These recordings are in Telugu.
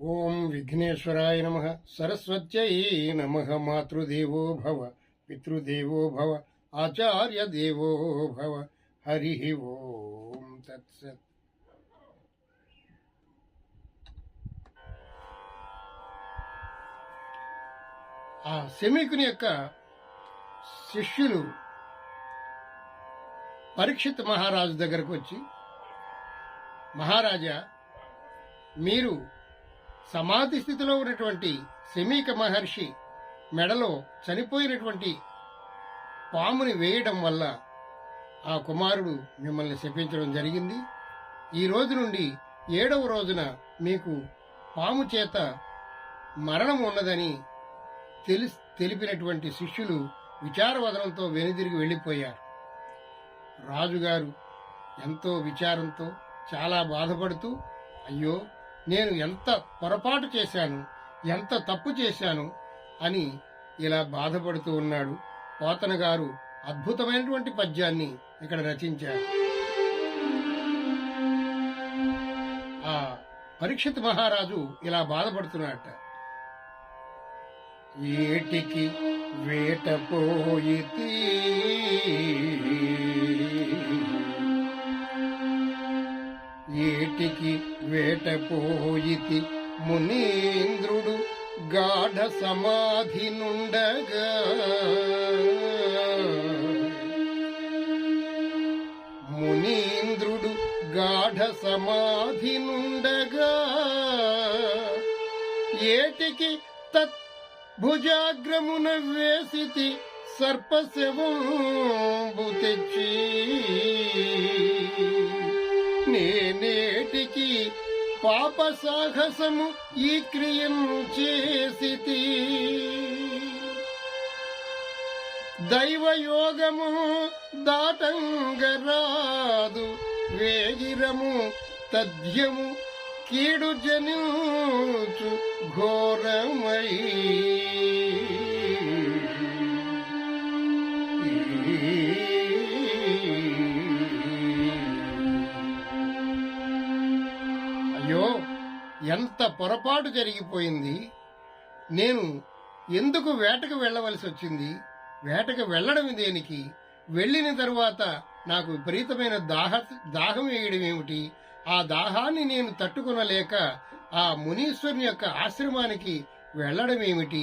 ఓం విఘ్నేశ్వరాయ నమ సరస్వత్యై నమ మాతృదేవో భవ పితృదేవో భవ ఆచార్య దేవో భవ హరి ఓం తత్సత్ ఆ శమీకుని యొక్క శిష్యులు పరీక్షిత్ మహారాజు దగ్గరకు వచ్చి మహారాజా మీరు సమాధి స్థితిలో ఉన్నటువంటి శమీక మహర్షి మెడలో చనిపోయినటువంటి పాముని వేయడం వల్ల ఆ కుమారుడు మిమ్మల్ని శపించడం జరిగింది. ఈ రోజు నుండి ఏడవ రోజున మీకు పాము చేత మరణం ఉన్నదని తెలి తెలిపినటువంటి శిష్యులు విచారవదనంతో వెనుదిరిగి వెళ్ళిపోయారు. రాజుగారు ఎంతో విచారంతో చాలా బాధపడుతూ అయ్యో నేను ఎంత పొరపాటు చేశాను ఎంత తప్పు చేశాను అని ఇలా బాధపడుతూ ఉన్నాడు. పోతన గారు అద్భుతమైనటువంటి పద్యాన్ని ఇక్కడ రచించారు. ఆ పరీక్షిత్ మహారాజు ఇలా బాధపడుతున్నట్ట ఏటికి వేటపోయితి ఏటికి వేటపోయితి మునీంద్రుడు గాఢ సమాధి నుండగా. మునీంద్రుడు గాఢ సమాధి నుండగా. ఏటికి తత్ భుజాగ్రమున వేసితి సర్పశవంబు తెచ్చి. నేనే పాప సాహసము ఈ క్రియను చేసితి. దైవయోగము దాటంగరాదు వేగిరము తథ్యము కీడు జనించు ఘోరమై. ఎంత పొరపాటు జరిగిపోయింది నేను ఎందుకు వేటకు వెళ్ళవలసి వచ్చింది వేటకు వెళ్ళడం దేనికి వెళ్ళిన తరువాత నాకు విపరీతమైన దాహ దాహం వేయడం ఏమిటి ఆ దాహాన్ని నేను తట్టుకొనలేక ఆ మునీశ్వరుని యొక్క ఆశ్రమానికి వెళ్ళడం ఏమిటి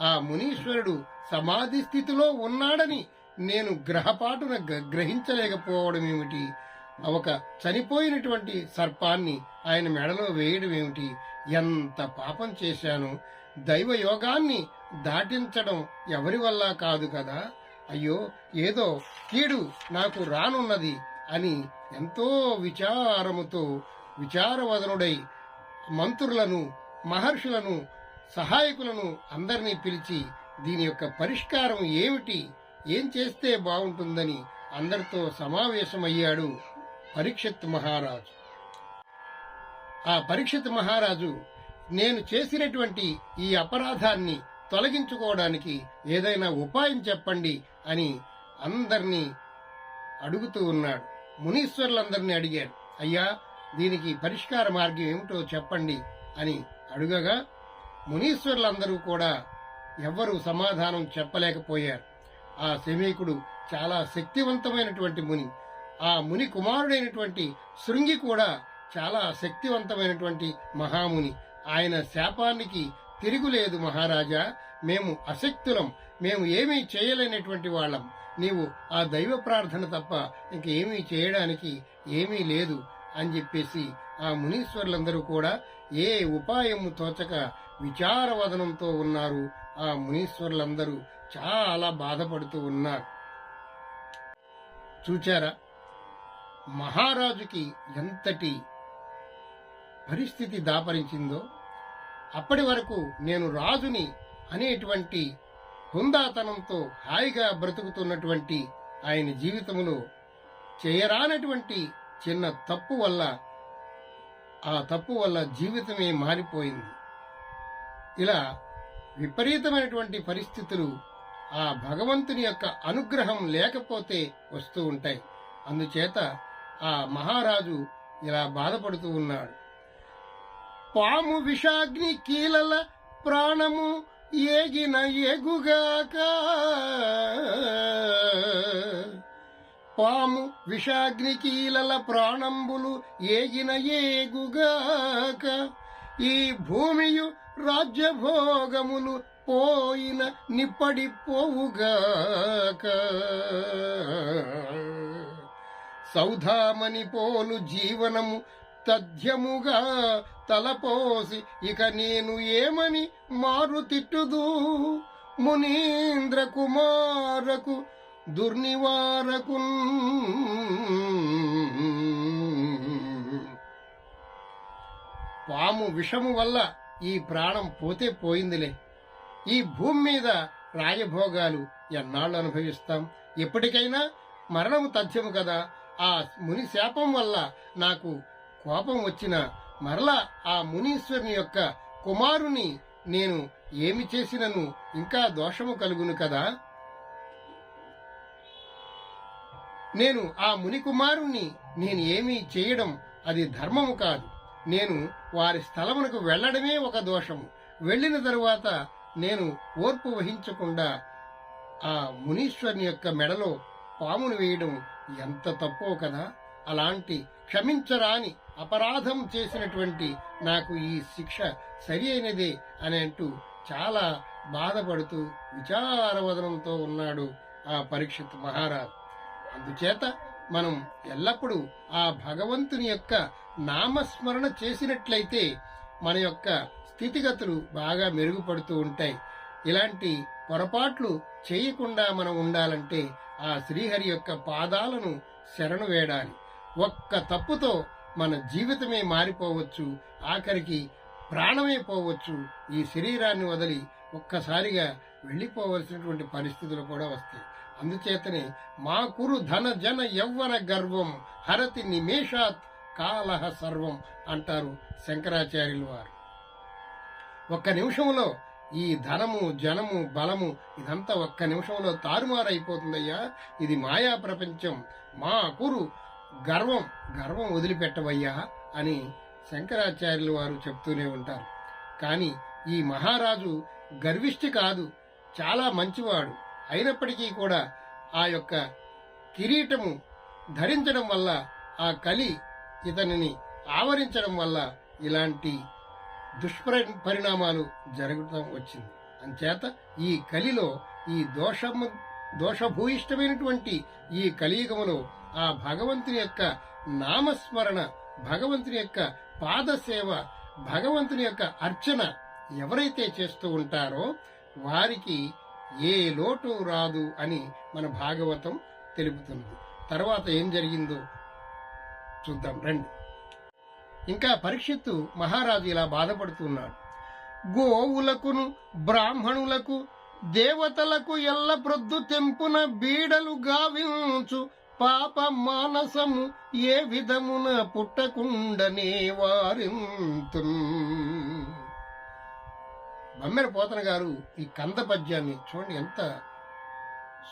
ఆ మునీశ్వరుడు సమాధి స్థితిలో ఉన్నాడని నేను గ్రహపాటున గ- గ్రహించలేకపోవడం ఏమిటి ఒక చనిపోయినటువంటి సర్పాన్ని ఆయన మెడలో వేయడం ఏమిటి? ఎంత పాపం చేశాను? దైవ యోగాన్ని దాటించడం ఎవరి వల్ల కాదు కదా? అయ్యో ఏదో కీడు నాకు రానున్నది అని ఎంతో విచారముతో విచారవదనుడై మంత్రులను మహర్షులను సహాయకులను అందరినీ పిలిచి దీని యొక్క పరిష్కారం ఏమిటి? ఏం చేస్తే బాగుంటుందని అందరితో సమావేశమయ్యాడు. పరీక్షిత్ మహారాజు. ఆ పరీక్షిత్ మహారాజు నేను చేసినటువంటి ఈ అపరాధాన్ని తొలగించుకోవడానికి ఏదైనా ఉపాయం చెప్పండి అని అందరినీ అడుగుతూ ఉన్నాడు. మునీశ్వరులందరినీ అడిగాడు. అయ్యా దీనికి పరిష్కార మార్గం ఏమిటో చెప్పండి అని అడుగగా మునీశ్వరులందరూ కూడా ఎవ్వరూ సమాధానం చెప్పలేకపోయారు. ఆ శమీకుడు చాలా శక్తివంతమైనటువంటి ముని. ఆ ముని కుమారుడైనటువంటి శృంగి కూడా చాలా శక్తివంతమైనటువంటి మహాముని. ఆయన శాపానికి తిరుగులేదు మహారాజా. మేము అశక్తులం. మేము ఏమీ చేయలేనటువంటి వాళ్ళం. నీవు ఆ దైవ ప్రార్థన తప్ప ఇంకేమీ చేయడానికి ఏమీ లేదు అని చెప్పేసి ఆ మునీశ్వరులందరూ కూడా ఏ ఉపాయము తోచక విచారవదనంతో ఉన్నారు. ఆ మునీశ్వరులందరూ చాలా బాధపడుతూ ఉన్నారు. చూచారా? మహారాజుకి ఎంతటి పరిస్థితి దాపరించిందో అప్పటి వరకు నేను రాజుని అనేటువంటి హుందాతనంతో హాయిగా బ్రతుకుతున్నటువంటి ఆయన జీవితంలో చేయరానటువంటి చిన్న తప్పు వల్ల ఆ తప్పు వల్ల జీవితమే మారిపోయింది. ఇలా విపరీతమైనటువంటి పరిస్థితులు ఆ భగవంతుని యొక్క అనుగ్రహం లేకపోతే వస్తూ ఉంటాయి. అందుచేత ఆ మహారాజు ఇలా బాధపడుతూ ఉన్నాడు. పాము విషాగ్ని కీలల ప్రాణము ఏగిన ఏగుగాక పాము విషాగ్ని కీలల ప్రాణంబులు ఏగిన ఏగుగాక. ఈ భూమియు రాజ్యభోగములు పోయిన నిప్పడిపోవుగాక సౌధామని పోలు జీవనము తథ్యముగా తలపోసి ఇక నేను ఏమని మారుతిట్టుదు? మునీంద్ర కుమారకు దుర్నివారకు పాము విషము వల్ల ఈ ప్రాణం పోతే పోయిందిలే. ఈ భూమి మీద రాజభోగాలు ఎన్నాళ్ళు అనుభవిస్తాం? ఎప్పటికైనా మరణము తథ్యము కదా. ఆ ముని శాపం వల్ల నాకు కోపం వచ్చిన మరలా ఆ మునీశ్వరుని యొక్క కుమారుని నేను ఏమి చేసినను ఇంకా దోషము కలుగును కదా? నేను ఆ ముని కుమారుణ్ణి నేను ఏమీ చేయడం అది ధర్మము కాదు. నేను వారి స్థలమునకు వెళ్ళడమే ఒక దోషము. వెళ్ళిన తరువాత నేను ఓర్పు వహించకుండా ఆ మునీశ్వరుని యొక్క మెడలో పామును వేయడం ఎంత తప్పో కదా అలాంటి క్షమించరాని అపరాధం చేసినటువంటి నాకు ఈ శిక్ష సరి అయినదే అని అంటూ చాలా బాధపడుతూ విచారవదనంతో ఉన్నాడు ఆ పరీక్షిత్ మహారాజ్. అందుచేత మనం ఎల్లప్పుడూ ఆ భగవంతుని యొక్క నామస్మరణ చేసినట్లయితే మన యొక్క స్థితిగతులు బాగా మెరుగుపడుతూ ఉంటాయి. ఇలాంటి పొరపాట్లు చేయకుండా మనం ఉండాలంటే ఆ శ్రీహరి యొక్క పాదాలను శరణు వేడాలి. ఒక్క తప్పుతో మన జీవితమే మారిపోవచ్చు ఆఖరికి ప్రాణమే పోవచ్చు ఈ శరీరాన్ని వదిలి ఒక్కసారిగా వెళ్ళిపోవలసినటువంటి పరిస్థితులు కూడా వస్తాయి. అందుచేతనే మా కురు ధన జన యవ్వన గర్వం హరతి నిమేషాత్ కాలహ సర్వం అంటారు శంకరాచార్యులు వారు. ఒక్క నిమిషంలో ఈ ధనము జనము బలము ఇదంతా ఒక్క నిమిషంలో తారుమారైపోతుందయ్యా. ఇది మాయా ప్రపంచం. మా కురు గర్వం గర్వం వదిలిపెట్టవయ్యా అని శంకరాచార్యులు వారు చెప్తూనే ఉంటారు. కానీ ఈ మహారాజు గర్విష్టి కాదు చాలా మంచివాడు. అయినప్పటికీ కూడా ఆ యొక్క కిరీటము ధరించడం వల్ల ఆ కలి ఇతనిని ఆవరించడం వల్ల ఇలాంటి దుష్పరి పరిణామాలు జరగటం వచ్చింది. అంచేత ఈ కలిలో ఈ దోషము దోషభూయిష్టమైనటువంటి ఈ కలియుగములో ఆ భగవంతుని యొక్క నామస్మరణ భగవంతుని యొక్క పాదసేవ భగవంతుని యొక్క అర్చన ఎవరైతే చేస్తూ ఉంటారో వారికి ఏ లోటు రాదు అని మన భాగవతం తెలుపుతుంది. తర్వాత ఏం జరిగిందో చూద్దాం. రండి. ఇంకా పరీక్షిత్తు మహారాజు ఇలా బాధపడుతున్నాడు. గోవులకును బ్రాహ్మణులకు దేవతలకు ఎల్ల ప్రొద్దు తెంపున బీడలు గావించు పాప మానసము ఏ విధమున పుట్టకుండనే వారింతు బమ్మెర పోతన గారు ఈ కంద పద్యాన్ని చూడండి ఎంత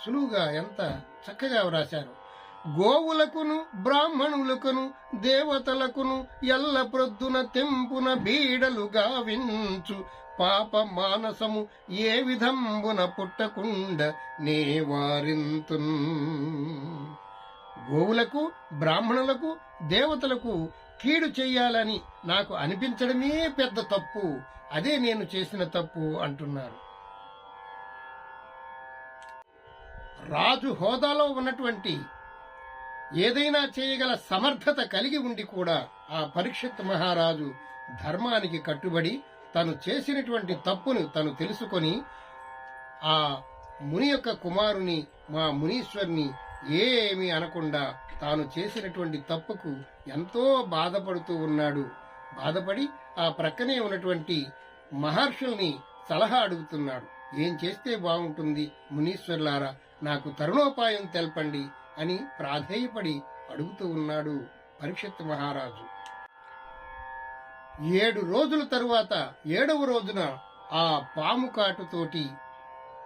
సులువుగా ఎంత చక్కగా వ్రాశారు. గోవులకును బ్రాహ్మణులకును దేవతలకును ఎల్ల ప్రొద్దున తెంపున బీడలు గావించు. పాప మానసము ఏ విధంబున పుట్టకుండ నే వారింతు గోవులకు బ్రాహ్మణులకు దేవతలకు కీడు చెయ్యాలని నాకు అనిపించడమే పెద్ద తప్పు. అదే నేను చేసిన తప్పు అంటున్నారు. రాజు హోదాలో ఉన్నటువంటి ఏదైనా చేయగల సమర్థత కలిగి ఉండి కూడా ఆ పరీక్షిత్ మహారాజు ధర్మానికి కట్టుబడి తను చేసినటువంటి తప్పును తను తెలుసుకొని ఆ ముని యొక్క కుమారుని మా మునీశ్వర్ని ఏమీ అనకుండా తాను చేసినటువంటి తప్పుకు ఎంతో బాధపడుతూ ఉన్నాడు. బాధపడి ఆ ప్రక్కనే ఉన్నటువంటి మహర్షుల్ని సలహా అడుగుతున్నాడు. ఏం చేస్తే బాగుంటుంది మునీశ్వర్లారా? నాకు తరుణోపాయం తెలపండి. అని ప్రాధేయపడి అడుగుతూ ఉన్నాడు పరీక్షిత్ మహారాజు. ఏడు రోజుల తరువాత ఏడవ రోజున ఆ పాము కాటుతోటి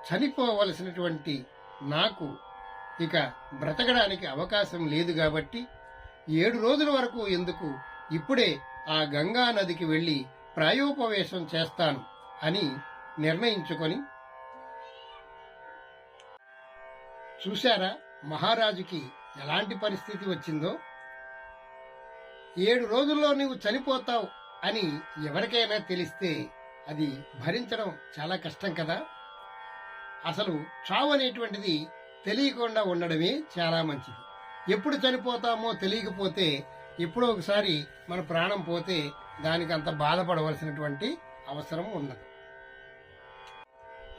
చనిపోవలసినటువంటి నాకు ఇక బ్రతకడానికి అవకాశం లేదు కాబట్టి ఏడు రోజుల వరకు ఎందుకు ఇప్పుడే ఆ గంగా నదికి వెళ్ళి ప్రాయోపవేశం చేస్తాను అని నిర్ణయించుకొని చూశారా? మహారాజుకి ఎలాంటి పరిస్థితి వచ్చిందో? ఏడు రోజుల్లో నీవు చనిపోతావు అని ఎవరికైనా తెలిస్తే అది భరించడం చాలా కష్టం కదా? అసలు చావు అనేటువంటిది తెలియకుండా ఉండడమే చాలా మంచిది. ఎప్పుడు చనిపోతామో తెలియకపోతే ఎప్పుడో ఒకసారి మన ప్రాణం పోతే దానికి అంత బాధపడవలసినటువంటి అవసరం ఉన్నది.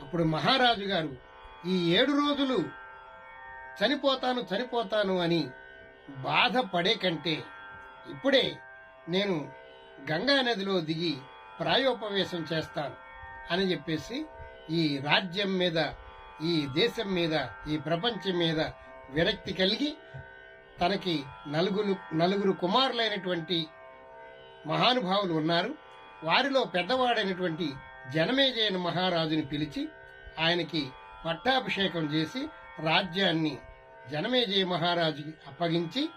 అప్పుడు మహారాజు గారు ఈ ఏడు రోజులు చనిపోతాను చనిపోతాను అని బాధపడే కంటే ఇప్పుడే నేను గంగా నదిలో దిగి ప్రాయోపవేశం చేస్తాను అని చెప్పేసి ఈ రాజ్యం మీద ఈ దేశం మీద ఈ ప్రపంచం మీద విరక్తి కలిగి తనకి నలుగురు నలుగురు కుమారులైనటువంటి మహానుభావులు ఉన్నారు. వారిలో పెద్దవాడైనటువంటి జనమేజయన మహారాజుని పిలిచి ఆయనకి పట్టాభిషేకం చేసి రాజ్యాన్ని జనమేజయ మహారాజుకి అప్పగించి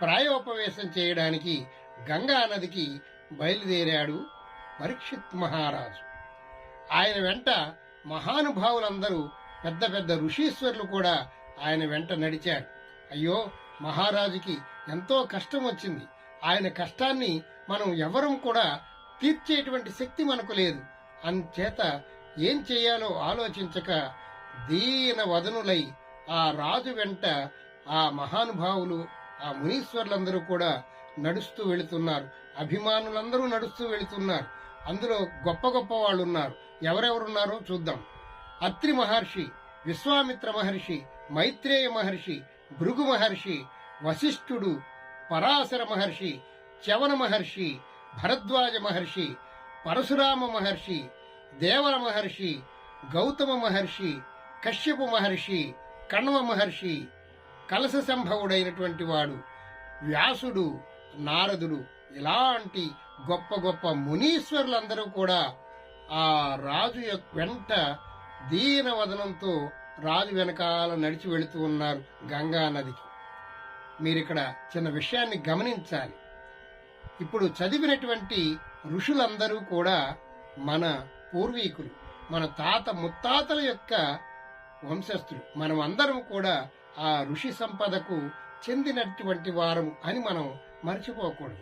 ప్రాయోపవేశం చేయడానికి గంగా నదికి బయలుదేరాడు పరీక్షిత్ మహారాజు. ఆయన వెంట మహానుభావులందరూ పెద్ద పెద్ద ఋషీశ్వరులు కూడా ఆయన వెంట నడిచారు. అయ్యో మహారాజుకి ఎంతో కష్టం వచ్చింది. ఆయన కష్టాన్ని మనం ఎవరం కూడా తీర్చేటువంటి శక్తి మనకు లేదు. అంచేత ఏం చేయాలో ఆలోచించక దీన వదనులై ఆ రాజు వెంట ఆ మహానుభావులు ఆ మునీశ్వర్లందరూ కూడా నడుస్తూ వెళుతున్నారు. అభిమానులందరూ నడుస్తూ వెళుతున్నారు. అందులో గొప్ప గొప్ప వాళ్ళు ఉన్నారు ఎవరెవరున్నారో చూద్దాం. అత్రి మహర్షి విశ్వామిత్ర మహర్షి మైత్రేయ మహర్షి భృగు మహర్షి వశిష్ఠుడు పరాశర మహర్షి చవన మహర్షి భరద్వాజ మహర్షి పరశురామ మహర్షి దేవర మహర్షి గౌతమ మహర్షి కశ్యపు మహర్షి కణ్వ మహర్షి కలశ సంభవుడైనటువంటి వాడు వ్యాసుడు నారదుడు ఇలాంటి గొప్ప గొప్ప మునీశ్వరులందరూ కూడా ఆ రాజు యొక్క వెంట దీనవదనంతో రాజు వెనకాల నడిచి వెళుతూ ఉన్నారు గంగా నదికి. మీరిక్కడ చిన్న విషయాన్ని గమనించాలి. ఇప్పుడు చదివినటువంటి ఋషులందరూ కూడా మన పూర్వీకులు మన తాత ముత్తాతల యొక్క వంశస్థులు. మనం అందరం కూడా ఆ ఋషి సంపదకు చెందినటువంటి వారం అని మనం మర్చిపోకూడదు.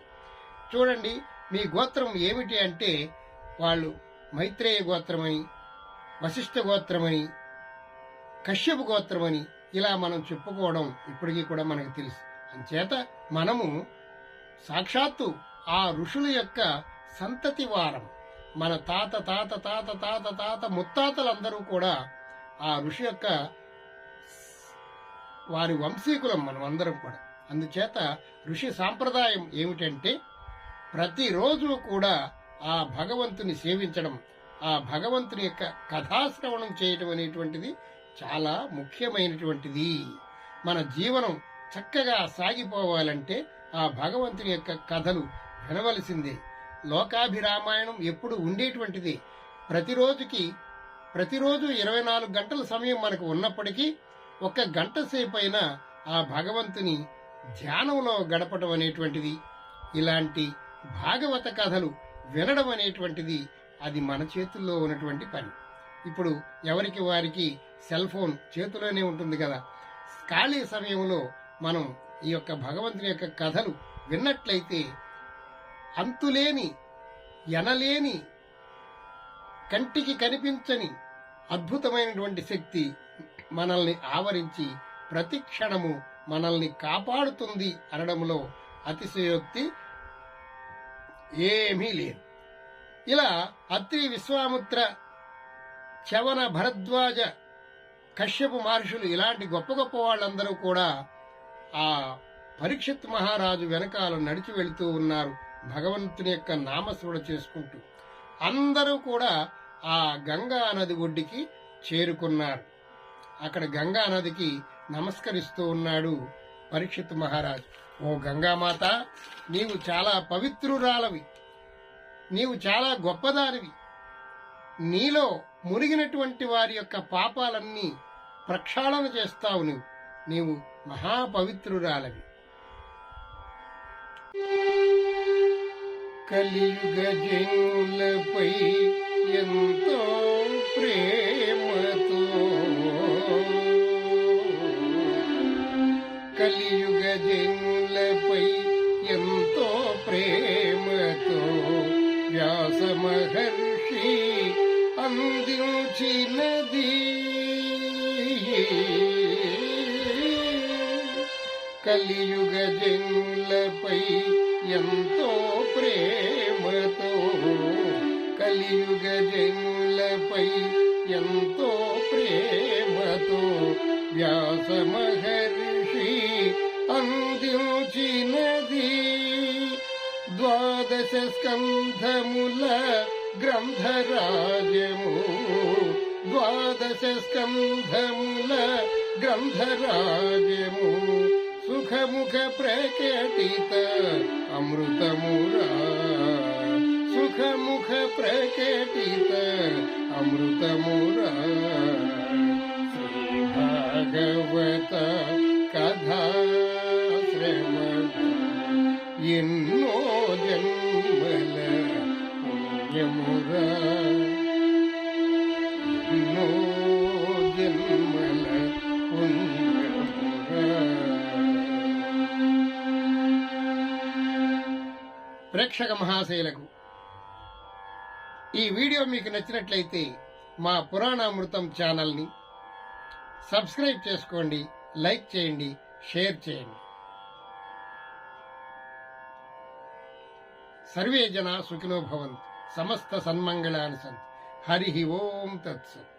చూడండి మీ గోత్రం ఏమిటి అంటే వాళ్ళు మైత్రేయ గోత్రమని వశిష్ఠ గోత్రమని కశ్యప గోత్రమని ఇలా మనం చెప్పుకోవడం ఇప్పటికీ కూడా మనకు తెలుసు. అంచేత మనము సాక్షాత్తు ఆ ఋషుల యొక్క సంతతి వారం మన తాత తాత తాత తాత తాత ముత్తాతలందరూ కూడా ఆ ఋషి యొక్క వారి వంశీకులం మనం అందరం కూడా. అందుచేత ఋషి సాంప్రదాయం ఏమిటంటే ప్రతిరోజు కూడా ఆ భగవంతుని సేవించడం ఆ భగవంతుని యొక్క కథాశ్రవణం చేయటం అనేటువంటిది చాలా ముఖ్యమైనటువంటిది. మన జీవనం చక్కగా సాగిపోవాలంటే ఆ భగవంతుని యొక్క కథలు వినవలసిందే. లోకాభిరామాయణం ఎప్పుడు ఉండేటువంటిది. ప్రతిరోజుకి ప్రతిరోజు ఇరవై నాలుగు గంటల సమయం మనకు ఉన్నప్పటికీ ఒక గంట సేపు అయినా ఆ భగవంతుని ధ్యానంలో గడపడం అనేటువంటిది ఇలాంటి భాగవత కథలు వినడం అనేటువంటిది అది మన చేతుల్లో ఉన్నటువంటి పని. ఇప్పుడు ఎవరికి వారికి సెల్ ఫోన్ చేతిలోనే ఉంటుంది కదా. ఖాళీ సమయంలో మనం ఈ యొక్క భగవంతుని యొక్క కథలు విన్నట్లయితే అంతులేని ఎనలేని కంటికి కనిపించని అద్భుతమైనటువంటి శక్తి మనల్ని ఆవరించి ప్రతి క్షణము మనల్ని కాపాడుతుంది అనడంలో అతిశయోక్తి ఏమీ లేదు. ఇలా అత్రి విశ్వాముత్ర చవన భరద్వాజ కశ్యపు మహర్షులు ఇలాంటి గొప్ప గొప్ప వాళ్ళందరూ కూడా ఆ పరీక్షిత్ మహారాజు వెనకాల నడిచి వెళుతూ ఉన్నారు భగవంతుని యొక్క నామస్మరణ చేసుకుంటూ. అందరూ కూడా ఆ గంగా నది ఒడ్డుకి చేరుకున్నారు అక్కడ గంగా నదికి నమస్కరిస్తూ ఉన్నాడు పరీక్షిత్ మహారాజు. ఓ గంగామాత నీవు చాలా పవిత్రురాలవి. నీవు చాలా గొప్పదానివి. నీలో మునిగినటువంటి వారి యొక్క పాపాలన్నీ ప్రక్షాళన చేస్తావు నువ్వు. నీవు మహాపవిత్రురాలవి. కలియుగ జనులపై ఎంతో ప్రేమతో కలియుగ జనులపై ఎంతో ప్రేమతో వ్యాస మహర్షి అందించినది కలియుగ జనులపై ఎంతో ప్రేమతో కలియుగ జనులపై ఎంతో ప్రేమతో వ్యాస మహర్షి అందించినది. ద్వాదశ స్కంధముల గ్రంథరాజము ద్వాదశ స్కంధముల గ్రంథరాజము సుఖముఖ ప్రకటిత అమృతమురా ముఖ ప్రకటిత అమృతమురా. శ్రీ భాగవత కథా శ్రవణ. ఎన్నో జన్మల పుణ్యమురా. ఎన్నో జన్మల పుణ్యమురా. ప్రేక్షక మహాశైలకు ఈ వీడియో మీకు నచ్చినట్లయితే మా పురాణామృతం ఛానల్ని సబ్స్క్రైబ్ చేసుకోండి లైక్ చేయండి షేర్ చేయండి. సర్వే జన సుఖినో భవంతు సమస్త సన్మంగళాని సంతు హరి ఓం తత్సత్.